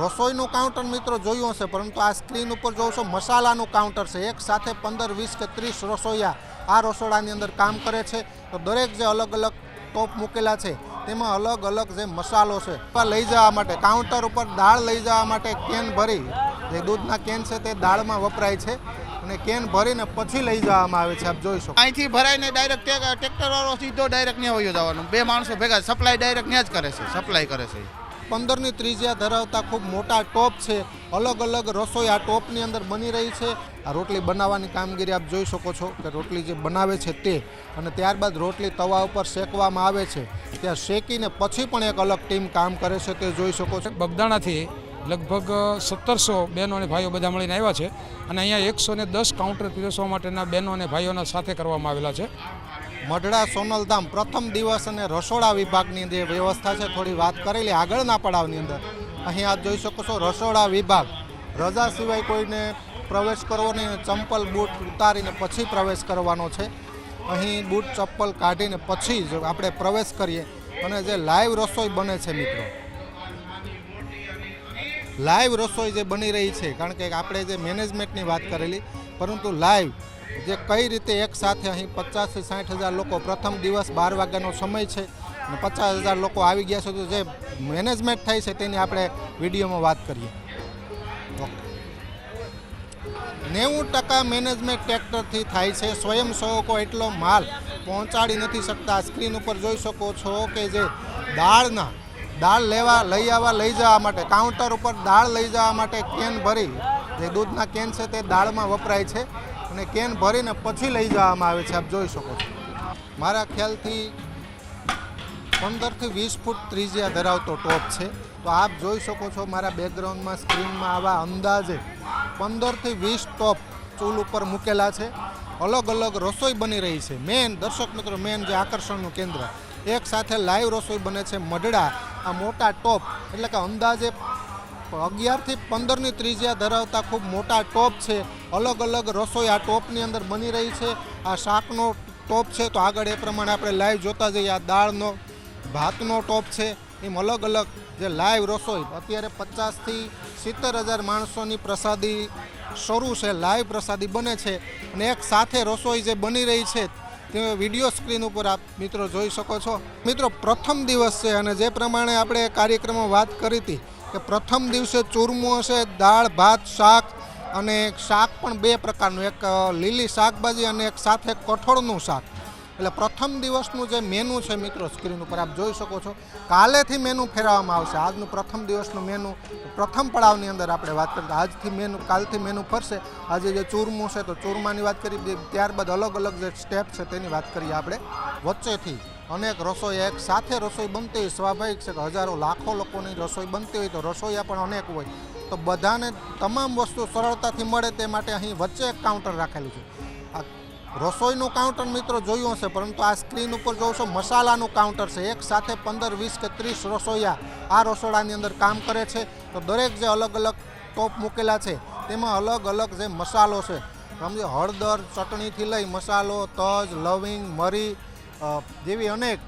રસોઈનું counter મિત્રો જોયું હશે, પરંતુ આ સ્ક્રીન ઉપર છો, મસાલાનું કાઉન્ટર છે. એક સાથે પંદર, વીસ કે ત્રીસ રસોઈયા આ રસોડાની અંદર કામ કરે છે. તો દરેક જે અલગ અલગ ટોપ મૂકેલા છે, તેમાં અલગ અલગ જે મસાલો છે લઈ જવા માટે કાઉન્ટર ઉપર દાળ લઈ જવા માટે કેન ભરી, જે દૂધના કેન છે તે દાળમાં વપરાય છે અને કેન ભરીને પછી લઈ જવામાં આવે છે, આપ જોઈ શકો. અહીંથી ભરાઈને ડાયરેક્ટ ટ્રેક્ટરવાળો સીધો ડાયરેક્ટ ત્યાં વયો જવાનું. બે માણસો ભેગા સપ્લાય ડાયરેક્ટ ત્યાં જ કરે છે સપ્લાય કરે છે. પંદરની ત્રિજ્યા ધરાવતા ખૂબ મોટા ટોપ છે. અલગ અલગ રસોઈ આ ટોપની અંદર બની રહી છે. આ રોટલી બનાવવાની કામગીરી આપ જોઈ શકો છો કે રોટલી જે બનાવે છે તે અને ત્યારબાદ રોટલી તવા ઉપર શેકવામાં આવે છે. ત્યાં શેકીને પછી પણ એક અલગ ટીમ કામ કરે છે તે જોઈ શકો છો. બગદાણાથી લગભગ સત્તરસો બહેનો અને ભાઈઓ બધા મળીને આવ્યા છે અને અહીંયા એકસો ને દસ કાઉન્ટર પીરસવા માટેના બહેનો અને ભાઈઓના સાથે કરવામાં આવેલા છે. મઢડા, સોનલધામ પ્રથમ દિવસ અને રસોડા વિભાગની જે વ્યવસ્થા છે, થોડી વાત કરેલી આગળના પડાવની અંદર. અહીં આપ જોઈ શકો છો, રસોડા વિભાગ. રજા સિવાય કોઈને પ્રવેશ કરવો નહીં, ચંપલ, બૂટ ઉતારીને પછી પ્રવેશ કરવાનો છે. અહીં બૂટ, ચપ્પલ કાઢીને પછી જ આપણે પ્રવેશ કરીએ. અને જે લાઈવ રસોઈ બને છે, મિત્રો. લાઈવ રસોઈ જે બની રહી છે, કારણ કે આપણે જે મેનેજમેન્ટની વાત કરેલી, પરંતુ લાઈવ જે કઈ રીતે એકસાથે અહીં પચાસથી સાઠ હજાર લોકો પ્રથમ દિવસ બાર વાગ્યાનો સમય છે અને પચાસ હજાર લોકો આવી ગયા છે તો જે મેનેજમેન્ટ થાય છે તેની આપણે વિડીયોમાં વાત કરીએ. નેવું ટકા મેનેજમેન્ટ ટ્રેક્ટરથી થાય છે. સ્વયંસેવકો એટલો માલ પહોંચાડી નથી શકતા. સ્ક્રીન ઉપર જોઈ શકો છો કે જે દાળના દાળ લેવા લઈ આવવા લઈ જવા માટે કાઉન્ટર ઉપર દાળ લઈ જવા માટે કેન ભરી. જે દૂધના કેન છે તે દાળમાં વપરાય છે. અને કેન ભરીને પછી લઈ જવામાં આવે છે, આપ જોઈ શકો છો. મારા ખ્યાલથી પંદરથી વીસ ફૂટ ત્રિજ્યા ધરાવતો ટોપ છે. તો આપ જોઈ શકો છો મારા બેકગ્રાઉન્ડમાં સ્ક્રીનમાં આવા અંદાજે પંદરથી વીસ ટોપ ચૂલ ઉપર મૂકેલા છે. અલગ અલગ રસોઈ બની રહી છે. મેન, દર્શક મિત્રો, મેન જે આકર્ષણનું કેન્દ્ર. એક સાથે લાઈવ રસોઈ બને છે મઢડા. આ મોટા ટોપ, એટલે કે અંદાજે અગિયારથી પંદરની ત્રિજ્યા ધરાવતા ખૂબ મોટા ટોપ છે. અલગ અલગ રસોઈ આ ટોપની અંદર બની રહી છે. આ શાકનો ટોપ છે તો આગળ એ પ્રમાણે આપણે લાઈવ જોતા જઈએ. આ દાળનો, ભાતનો ટોપ છે. એમ અલગ અલગ જે લાઈવ રસોઈ અત્યારે પચાસથી સિત્તેર હજાર માણસોની પ્રસાદી શરૂ છે લાઈવ પ્રસાદી બને છે. અને એક સાથે રસોઈ જે બની રહી છે, તે વીડિયો સ્ક્રીન ઉપર આપ મિત્રો જોઈ શકો છો. મિત્રો પ્રથમ દિવસ છે અને જે પ્રમાણે આપણે કાર્યક્રમમાં વાત કરી હતી કે પ્રથમ દિવસે ચૂરમું હશે, દાળ, ભાત, શાક અને શાક પણ બે પ્રકારનું. એક લીલી શાકભાજી અને એક સાથે કઠોળનું શાક. એટલે પ્રથમ દિવસનું જે મેનુ છે મિત્રો સ્ક્રીન ઉપર આપ જોઈ શકો છો. કાલેથી મેનુ ફેરવવામાં આવશે. આજનું પ્રથમ દિવસનું મેનુ પ્રથમ પડાવની અંદર આપણે વાત કરીએ આજથી મેનુ કાલથી મેનુ ફરશે. આજે જે ચૂરમું છે, તો ચૂરમાની વાત કરી ત્યારબાદ અલગ અલગ જે સ્ટેપ છે તેની વાત કરીએ આપણે વચ્ચેથી. અનેક રસોઈ એક સાથે રસોઈ બનતી હોય, સ્વાભાવિક છે કે હજારો, લાખો લોકોની રસોઈ બનતી હોય તો રસોઈયા પણ અનેક હોય. તો બધાને તમામ વસ્તુ સરળતાથી મળે તે માટે અહીં વચ્ચે એક કાઉન્ટર રાખેલું છે. આ રસોઈનું કાઉન્ટર મિત્રો જોયું હશે, પરંતુ આ સ્ક્રીન ઉપર છો, મસાલાનું કાઉન્ટર છે. એક સાથે પંદર, વીસ કે ત્રીસ રસોઈયા આ રસોડાની અંદર કામ કરે છે. તો દરેક જે અલગ અલગ ટોપ મૂકેલા છે, તેમાં અલગ અલગ જે મસાલો છે. સમજો, હળદર, ચટણીથી લઈ મસાલો, તજ, લવિંગ, મરી જેવી અનેક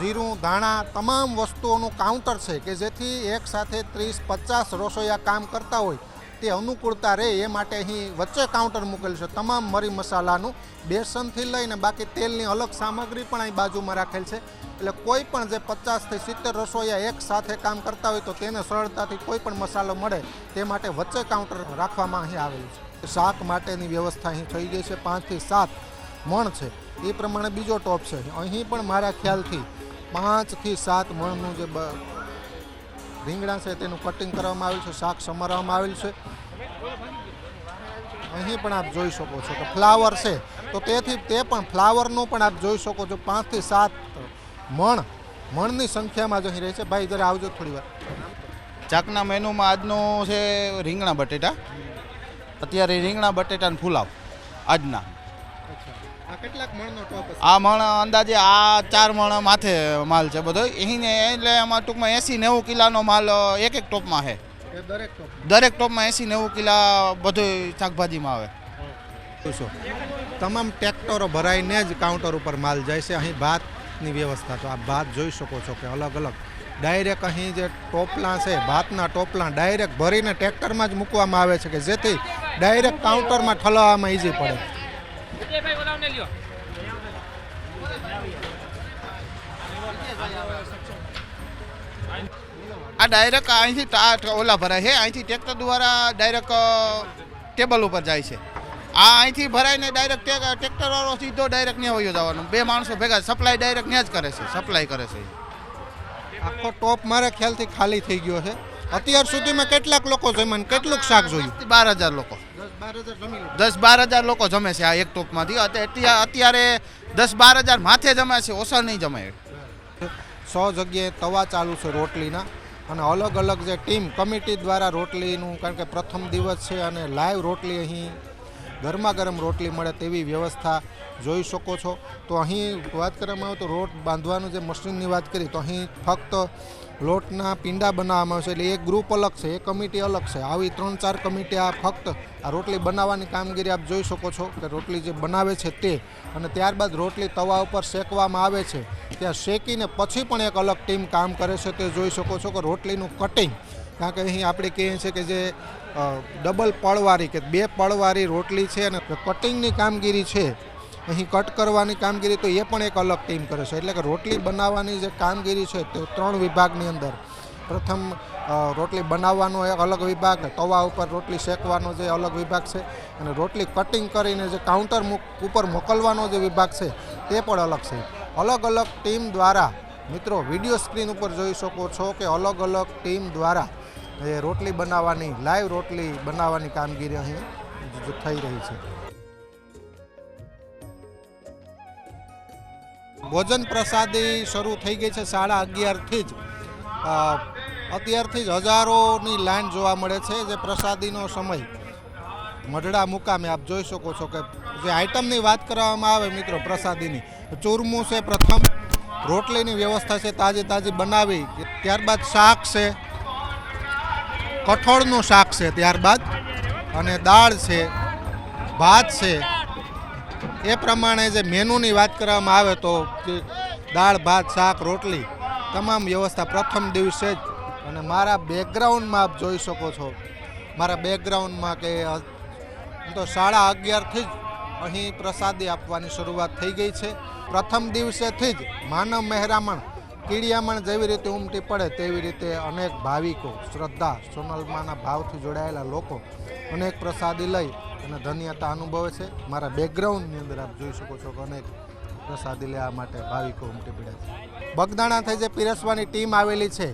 જીરું, ધાણા, તમામ વસ્તુઓનું કાઉન્ટર છે કે જેથી એક સાથે ત્રીસ, પચાસ રસોઈયા કામ કરતા હોય, તે અનુકૂળતા રહે એ માટે અહીં વચ્ચે કાઉન્ટર મૂકેલું છે. તમામ મરી મસાલાનું બેસનથી લઈને બાકી તેલની અલગ સામગ્રી પણ અહીં બાજુમાં રાખેલ છે. એટલે કોઈ પણ જે પચાસથી સિત્તેર રસોઈયા એક સાથે કામ કરતા હોય તો તેને સરળતાથી કોઈ પણ મસાલો મળે તે માટે વચ્ચે કાઉન્ટર રાખવામાં અહીં આવેલું છે. શાક માટેની વ્યવસ્થા અહીં થઈ ગઈ છે. પાંચથી સાત મણ છે. એ પ્રમાણે બીજો ટોપ છે. અહીં પણ મારા ખ્યાલથી પાંચથી સાત મણનું જે રીંગણા છે તેનું કટિંગ કરવામાં આવ્યું છે, શાક સમારવામાં આવેલ છે. અહીં પણ આપ જોઈ શકો છો કે ફ્લાવર છે. તો તેથી તે પણ ફ્લાવરનું પણ આપ જોઈ શકો છો પાંચથી સાત મણ, મણની સંખ્યામાં જ અહીં રહે છે. ભાઈ, જરા આવજો થોડી વાર. ચાકના મેનુમાં આજનું છે રીંગણા બટેટા. અત્યારે રીંગણા બટેટા અને ફુલાવ. આજના. આ કેટલાક મણનો ટોપ આ મણ અંદાજે આ ચાર મણ માથે માલ છે બધો. અહીંને એટલે એમાં ટૂંકમાં એસી નેવું કિલાનો માલ એક એક ટોપમાં છે દરેક ટોપ દરેક ટોપમાં એસી નેવું કિલા બધું શાકભાજીમાં આવે. તમામ ટ્રેક્ટરો ભરાઈને જ કાઉન્ટર ઉપર માલ જાય છે. અહીં ભાતની વ્યવસ્થા તો આ ભાત જોઈ શકો છો કે અલગ અલગ. ડાયરેક્ટ અહીં જે ટોપલા છે ભાતના ટોપલા ડાયરેક્ટ ભરીને ટ્રેક્ટરમાં જ મૂકવામાં આવે છે કે જેથી ડાયરેક્ટ કાઉન્ટરમાં ઠલવવામાં ઈઝી પડે. આ ડાયરેક્ટ અહીંથી ઓલા ભરાય છે. અહીંથી ટ્રેક્ટર દ્વારા ડાયરેક્ટ ટેબલ ઉપર જાય છે. આ અહીંથી ભરાઈને ડાયરેક્ટ ટ્રેક્ટરવાળો સીધો ડાયરેક્ટ ત્યાં વયો જવાનું. બે માણસો ભેગા સપ્લાય ડાયરેક્ટ ત્યાં જ કરે છે. સપ્લાય કરે છે. આખો ટોપ મારા ખ્યાલથી ખાલી થઈ ગયો છે. અત્યાર સુધીમાં કેટલાક લોકો જમ્યા ને કેટલુંક શાક જોયું? બાર હજાર લોકો. દસ બાર હજાર લોકો જમે છે આ એક ટોપમાંથી. અત્યારે અત્યારે દસ બાર હજાર માથે જમે છે ઓછા નહીં જમે. સો જગ્યાએ તવા ચાલુ છે રોટલીના અને અલગ અલગ જે ટીમ કમિટી દ્વારા રોટલીનું કારણ કે પ્રથમ દિવસ છે અને લાઈવ રોટલી અહીં ગરમા ગરમ રોટલી મળે તેવી વ્યવસ્થા જોઈ શકો છો. તો અહીં વાત કરવામાં આવે તો રોટ બાંધવાનું જે મશીનની વાત કરી તો અહીં ફક્ત લોટના પીંડા બનાવવામાં આવશે એટલે એક ગ્રુપ અલગ છે, એક કમિટી અલગ છે. આવી ત્રણ ચાર કમિટી આ ફક્ત આ રોટલી બનાવવાની કામગીરી આપ જોઈ શકો છો કે રોટલી જે બનાવે છે તે અને ત્યારબાદ રોટલી તવા ઉપર શેકવામાં આવે છે. ત્યાં શેકીને પછી પણ એક અલગ ટીમ કામ કરે છે તે જોઈ શકો છો કે રોટલીનું કટિંગ કારણ કે અહીં આપણે કહીએ છીએ કે જે ડબલ પળવાળી કે બે પળવાળી રોટલી છે અને કટિંગની કામગીરી છે, અહીં કટ કરવાની કામગીરી તો એ પણ એક અલગ ટીમ કરે છે. એટલે કે રોટલી બનાવવાની જે કામગીરી છે તે ત્રણ વિભાગની અંદર. પ્રથમ રોટલી બનાવવાનો એક અલગ વિભાગ, તવા ઉપર રોટલી શેકવાનો જે અલગ વિભાગ છે અને રોટલી કટિંગ કરીને જે કાઉન્ટર ઉપર મોકલવાનો જે વિભાગ છે તે પણ અલગ છે. અલગ અલગ ટીમ દ્વારા, મિત્રો વીડિયો સ્ક્રીન ઉપર જોઈ શકો છો કે અલગ અલગ ટીમ દ્વારા રોટલી બનાવવાની લાઈવ રોટલી બનાવવાની કામગીરી અહીં થઈ રહી છે. ભોજન પ્રસાદી શરૂ થઈ ગઈ છે સાડા અગિયારથી જ. અત્યારથી જ હજારોની લાઈન જોવા મળે છે જે પ્રસાદીનો સમય. મઢડા મુકામે આપ જોઈ શકો છો કે જે આઈટમની વાત કરવામાં આવે મિત્રો પ્રસાદીની ચૂરમું છે પ્રથમ, રોટલીની વ્યવસ્થા છે તાજી તાજી બનાવી, ત્યારબાદ શાક છે કઠોળનું શાક છે ત્યારબાદ અને દાળ છે, ભાત છે. એ પ્રમાણે જે મેનુની વાત કરવામાં આવે તો દાળ, ભાત, શાક, રોટલી તમામ વ્યવસ્થા પ્રથમ દિવસે જ અને મારા બેકગ્રાઉન્ડમાં આપ જોઈ શકો છો. મારા બેકગ્રાઉન્ડમાં કે તો સાડા અગિયારથી જ અહીં પ્રસાદી આપવાની શરૂઆત થઈ ગઈ છે. પ્રથમ દિવસેથી જ માનવ મહેરામણ કીડિયામણ જેવી રીતે ઉમટી પડે તેવી રીતે અનેક ભાવિકો, શ્રદ્ધા, સોનલમાના ભાવથી જોડાયેલા લોકો અનેક પ્રસાદી લઈ અને ધન્યતા અનુભવે છે. મારા બેકગ્રાઉન્ડની અંદર આપ જોઈ શકો છો કે અનેક પ્રસાદી લેવા માટે ભાવિકો ઉમટી પડ્યા છે. બગદાણાથી જે પીરસવાની ટીમ આવેલી છે,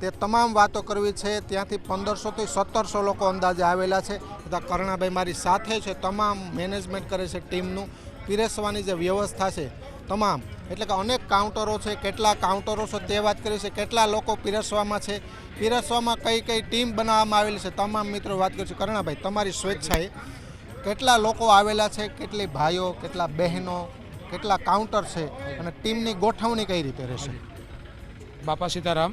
તે તમામ વાતો કરવી છે. ત્યાંથી પંદરસોથી સત્તરસો લોકો અંદાજે આવેલા છે. તથા કરણાભાઈ મારી સાથે છે, તમામ મેનેજમેન્ટ કરે છે ટીમનું. પીરસવાની જે વ્યવસ્થા છે તમામ. એટલે કે અનેક કાઉન્ટરો છે, કેટલા કાઉન્ટરો છે, તે વાત કરી છે, કેટલા લોકો પીરસવામાં છે, પીરસવામાં કઈ કઈ ટીમ બનાવવામાં આવેલી છે, તમામ મિત્રો વાત કરીશું કરણાભાઈ, તમારી સ્વેચ્છાએ કેટલા લોકો આવેલા છે, કેટલી ભાઈઓ, કેટલા બહેનો, કેટલા કાઉન્ટર છે અને ટીમની ગોઠવણી કઈ રીતે રહેશે? બાપા સીતારામ,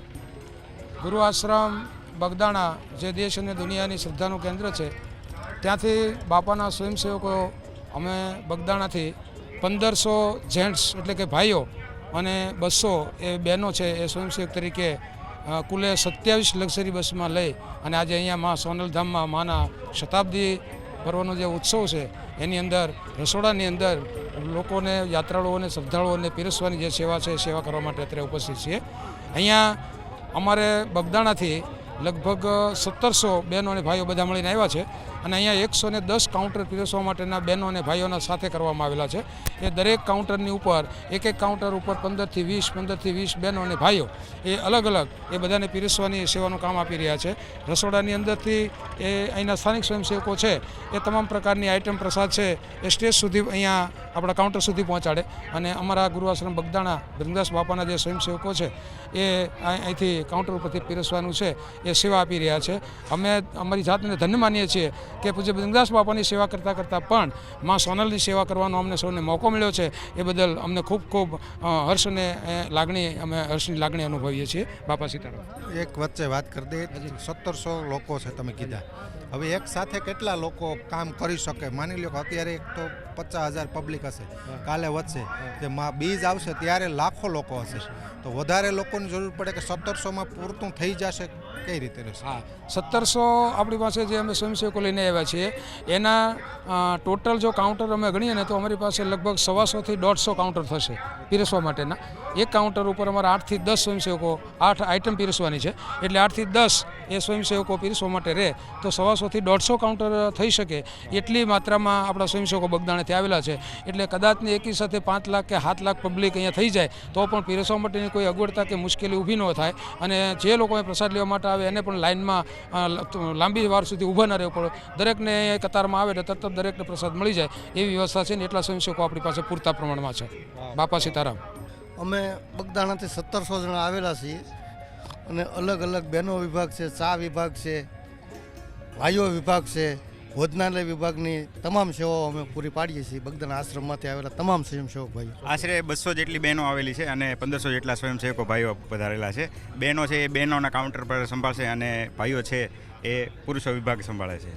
ગુરુ આશ્રમ બગદાણા, જે દેશ અને દુનિયાની શ્રદ્ધાનું કેન્દ્ર છે, ત્યાંથી બાપાના સ્વયંસેવકો અમે બગદાણાથી પંદરસો જેન્ટ્સ એટલે કે ભાઈઓ અને બસો એ બહેનો છે એ સ્વયંસેવક તરીકે કુલે સત્યાવીસ લક્ઝરી બસમાં લઈ અને આજે અહીંયા મા સોનલધામમાં માના શતાબ્દી પર્વનો જે ઉત્સવ છે, એની અંદર રસોડાની અંદર લોકોને, યાત્રાળુઓને, શ્રદ્ધાળુઓને પીરસવાની જે સેવા છે સેવા કરવા માટે અત્યારે ઉપસ્થિત છીએ. અહીંયા અમારે બગદાણાથી લગભગ સત્તરસો બહેનો અને ભાઈઓ બધા મળીને આવ્યા છે. અને અહીંયા એકસો ને દસ કાઉન્ટર પીરસવા માટેના બહેનો અને ભાઈઓના સાથે કરવામાં આવેલા છે. એ દરેક કાઉન્ટરની ઉપર, એક એક કાઉન્ટર ઉપર પંદરથી વીસ પંદરથી વીસ બહેનો અને ભાઈઓ એ અલગ અલગ એ બધાને પીરસવાની, સેવાનું કામ આપી રહ્યા છે. રસોડાની અંદરથી એ અહીંના સ્થાનિક સ્વયંસેવકો છે, એ તમામ પ્રકારની આઈટમ પ્રસાદ છે, એ સ્ટેજ સુધી અહીંયા આપણા કાઉન્ટર સુધી પહોંચાડે. અને અમારા ગુરુ આશ્રમ બગદાણા બ્રિંદાસ બાપાના જે સ્વયંસેવકો છે, એ અહીં- અહીંથી કાઉન્ટર ઉપરથી પીરસવાનું છે, એ સેવા આપી રહ્યા છે. અમે અમારી જાતને ધન્ય માનીએ છીએ કે પૂજ્ય બિંદાસ બાપાની સેવા કરતાં કરતાં પણ માં સોનલની સેવા કરવાનો અમને સૌને મોકો મળ્યો છે એ બદલ અમને ખૂબ ખૂબ હર્ષને લાગણી અમે હર્ષની લાગણી અનુભવીએ છીએ. બાપા સીતારામ. એક વચ્ચે વાત કરી દે સત્તરસો લોકો છે તમે કીધા. હવે એક સાથે કેટલા લોકો કામ કરી શકે? માની લો કે અત્યારે એક તો પચાસ હજાર પબ્લિક હશે. કાલે વધશે. જે મા બીજ આવશે ત્યારે લાખો લોકો હશે. તો વધારે લોકોની જરૂર પડે કે સત્તરસોમાં પૂરતું થઈ જશે? કઈ રીતે રહેશે? હા, સત્તરસો આપણી પાસે જે અમે સ્વયંસેવકો લઈને આવ્યા છીએ, એના ટોટલ જો કાઉન્ટર અમે ગણીએ ને તો અમારી પાસે લગભગ સવાસોથી દોઢસો કાઉન્ટર થશે પીરસવા માટેના. એક કાઉન્ટર ઉપર અમારા આઠથી દસ સ્વયંસેવકો, આઠ આઇટમ પીરસવાની છે. એટલે આઠથી દસ એ સ્વયંસેવકો પીરસવા માટે રહે, તો સવાસોથી દોઢસો કાઉન્ટર થઈ શકે એટલી માત્રામાં આપણા સ્વયંસેવકો બગદાણેથી આવેલા છે. એટલે કદાચને એકી સાથે પાંચ લાખ કે સાત લાખ પબ્લિક અહીંયા થઈ જાય, તો પણ પીરસવા માટેની કોઈ અગવડતા કે મુશ્કેલી ઊભી ન થાય. અને જે લોકોએ પ્રસાદ લેવા માટે આવે એને પણ લાઇનમાં લાંબી વાર સુધી ઊભા ન રહેવું પડે. દરેકને કતારમાં આવે એટલે તરત દરેકને પ્રસાદ મળી જાય. એવી વ્યવસ્થા છે ને એટલા સ્વયંસેવકો આપણી પાસે પૂરતા પ્રમાણમાં છે. બાપા સીતારામ. અમે બગદાણાથી સત્તરસો જણા આવેલા છીએ અને અલગ અલગ બહેનો વિભાગ છે ચા વિભાગ છે ભાઈઓ વિભાગ છે. ભોજનાલય વિભાગની તમામ સેવાઓ અમે પૂરી પાડીએ છીએ. બગદાન આશ્રમમાંથી આવેલા તમામ સ્વયંસેવક ભાઈઓ. આશરે બસો જેટલી બહેનો આવેલી છે અને પંદરસો જેટલા સ્વયંસેવકો ભાઈઓ પધારેલા છે. બહેનો છે એ બહેનોના કાઉન્ટર પર સંભાળશે અને ભાઈઓ છે એ પુરુષો વિભાગ સંભાળે છે.